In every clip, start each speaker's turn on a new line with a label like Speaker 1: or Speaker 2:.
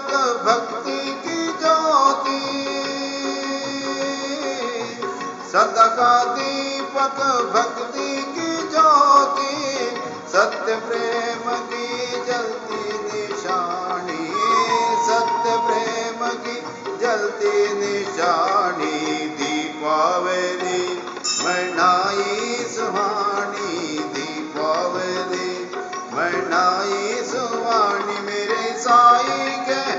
Speaker 1: दीपक भक्ति की ज्योति। श्रद्धा का दीपक भक्ति की ज्योति। सत्य प्रेम की जलती निशानी। सत्य प्रेम की जलती निशानी। दीपावली मनाई सुहानी। दीपावली मनाई सुवानी मेरे साई के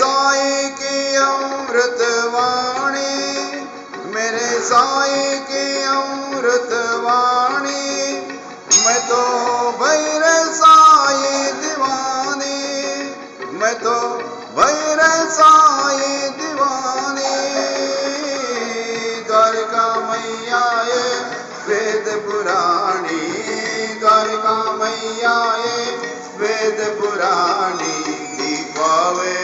Speaker 1: साई की अमृत वाणी मेरे साई की अमृत वाणी मैं तो भैर साई दीवानी, मैं तो भैर साई दीवानी। द्वारका मैया ये वेद पुराणी, द्वारका मैया ये वेद पुराणी मनाई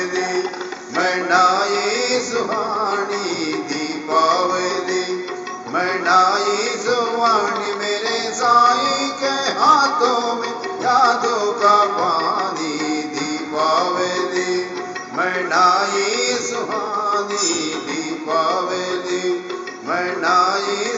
Speaker 1: सुहानी दीपावली मनाई सुहानी मेरे साई के हाथों में यादों का पानी दीपावली मनाई सुहानी दीपावली मनाई